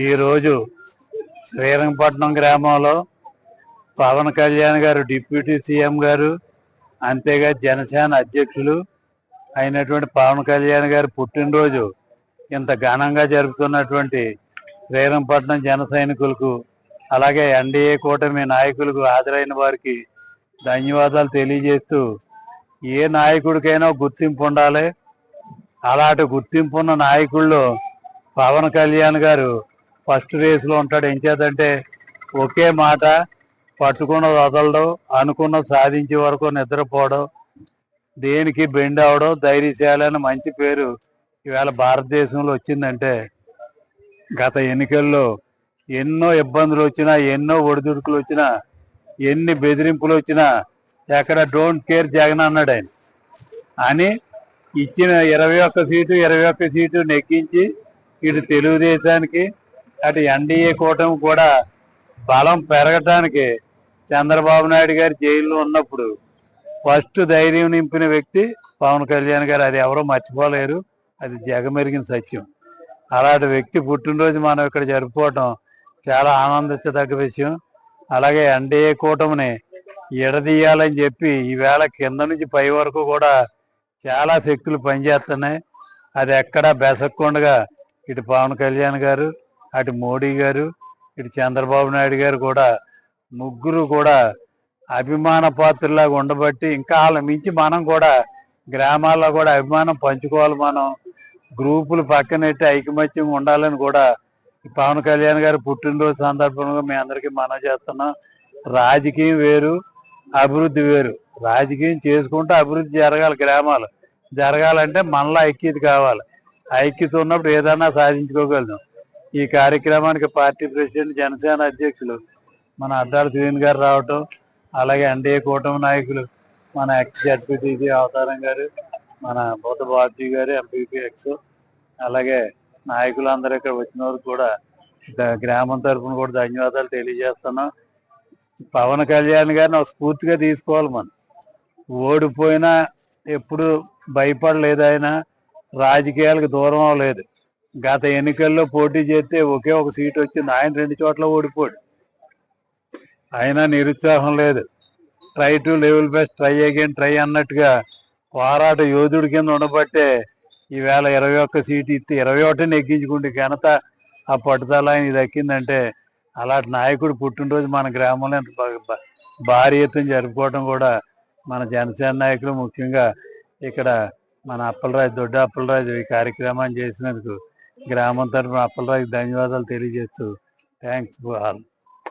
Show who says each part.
Speaker 1: ఈరోజు శ్రీరంగపట్నం గ్రామంలో పవన్ కళ్యాణ్ గారు డిప్యూటీ సీఎం గారు అంతేగా జనసేన అధ్యక్షులు అయినటువంటి పవన్ కళ్యాణ్ గారి పుట్టినరోజు ఇంత ఘనంగా జరుపుతున్నటువంటి శ్రీరంగపట్నం జన సైనికులకు అలాగే ఎన్డీఏ కూటమి నాయకులకు హాజరైన వారికి ధన్యవాదాలు తెలియజేస్తూ ఏ నాయకుడికైనా గుర్తింపు ఉండాలి. అలాంటి గుర్తింపు ఉన్న నాయకుల్లో పవన్ కళ్యాణ్ గారు ఫస్ట్ రేసులో ఉంటాడు. ఏం చేద్దంటే ఒకే మాట పట్టుకున్న వదలడం అనుకున్న సాధించే వరకు నిద్రపోవడం దేనికి బెండ్ అవడం ధైర్యశాలని మంచి పేరు ఇవాళ భారతదేశంలో వచ్చిందంటే గత ఎన్నికల్లో ఎన్నో ఇబ్బందులు వచ్చినా ఎన్నో ఒడిదుడుకులు వచ్చినా ఎన్ని బెదిరింపులు వచ్చినా ఎక్కడ డోంట్ కేర్ జగన్ అన్నాడు ఆయన. అని ఇచ్చిన ఇరవై ఒక్క సీటు ఇరవై ఒక్క సీటు నెగ్గించి ఇటు తెలుగుదేశానికి అటు ఎన్డీఏ కూటమి కూడా బలం పెరగటానికి చంద్రబాబు నాయుడు గారు జైల్లో ఉన్నప్పుడు ఫస్ట్ ధైర్యం నింపిన వ్యక్తి పవన్ కళ్యాణ్ గారు. అది ఎవరో మర్చిపోలేరు. అది జగమెరిగిన సత్యం. అలాంటి వ్యక్తి పుట్టినరోజు మనం ఇక్కడ జరుపుకోవటం చాలా ఆనందించదగ్గ విషయం. అలాగే ఎన్డీఏ కూటమిని ఎడదీయాలని చెప్పి ఈవేళ కింద నుంచి పై వరకు కూడా చాలా శక్తులు పనిచేస్తున్నాయి. అది ఎక్కడా బెసక్కుండగా ఇటు పవన్ కళ్యాణ్ గారు అటు మోడీ గారు ఇటు చంద్రబాబు నాయుడు గారు కూడా ముగ్గురు కూడా అభిమాన పాత్రలాగా ఉండబట్టి ఇంకా వాళ్ళ మించి మనం కూడా గ్రామాల్లో కూడా అభిమానం పంచుకోవాలి మనం. గ్రూపులు పక్కనెట్టి ఐకమత్యం ఉండాలని కూడా పవన్ కళ్యాణ్ గారు పుట్టినరోజు సందర్భంగా మీ అందరికీ మనం చేస్తున్నాం. రాజకీయం వేరు అభివృద్ధి వేరు. రాజకీయం చేసుకుంటూ అభివృద్ధి జరగాలి గ్రామాలు. జరగాలంటే మనలో ఐక్యత కావాలి. ఐక్యత ఉన్నప్పుడు ఏదైనా సాధించుకోగలను ఈ కార్యక్రమానికి పార్టీ ప్రెసిడెంట్ జనసేన అధ్యక్షులు మన అడ్డాల శ్రీని గారు రావటం అలాగే ఎన్డీఏ కూటమి నాయకులు మన ఎక్స్ జడ్పీటీసీ అవతారం గారు మన బోత బాబ్జీ గారు ఎంపీపీ ఎక్స్ అలాగే నాయకులందరూ ఇక్కడ వచ్చిన వారు కూడా గ్రామం తరఫున కూడా ధన్యవాదాలు తెలియజేస్తున్నాం. పవన్ కళ్యాణ్ గారిని ఒక స్ఫూర్తిగా తీసుకోవాలి మనం. ఓడిపోయినా ఎప్పుడు భయపడలేదు ఆయన రాజకీయాలకు దూరం అవ్వలేదు. గత ఎన్నికల్లో పోటీ చేస్తే ఒకే ఒక సీట్ వచ్చింది. ఆయన రెండు చోట్ల ఓడిపోడు అయినా నిరుత్సాహం లేదు. Try to level best try again try అన్నట్టుగా పోరాట యోధుడి కింద ఉండబట్టే ఈవేళ ఇరవై ఒక్క సీటు ఇస్తే ఇరవై ఒకటి నెగ్గించుకుంటే ఘనత ఆ పట్టుదల ఆయన దక్కిందంటే అలాంటి నాయకుడు పుట్టినరోజు మన గ్రామంలో ఇంత భారీ ఎత్తున జరుపుకోవడం కూడా మన జనసేన నాయకులు ముఖ్యంగా ఇక్కడ మన అప్పలరాజు దొడ్డ అప్పలరాజు ఈ కార్యక్రమాన్ని చేసినందుకు గ్రామం తరఫున అప్పలరాజు ధన్యవాదాలు తెలియజేస్తూ థ్యాంక్స్ ఆల్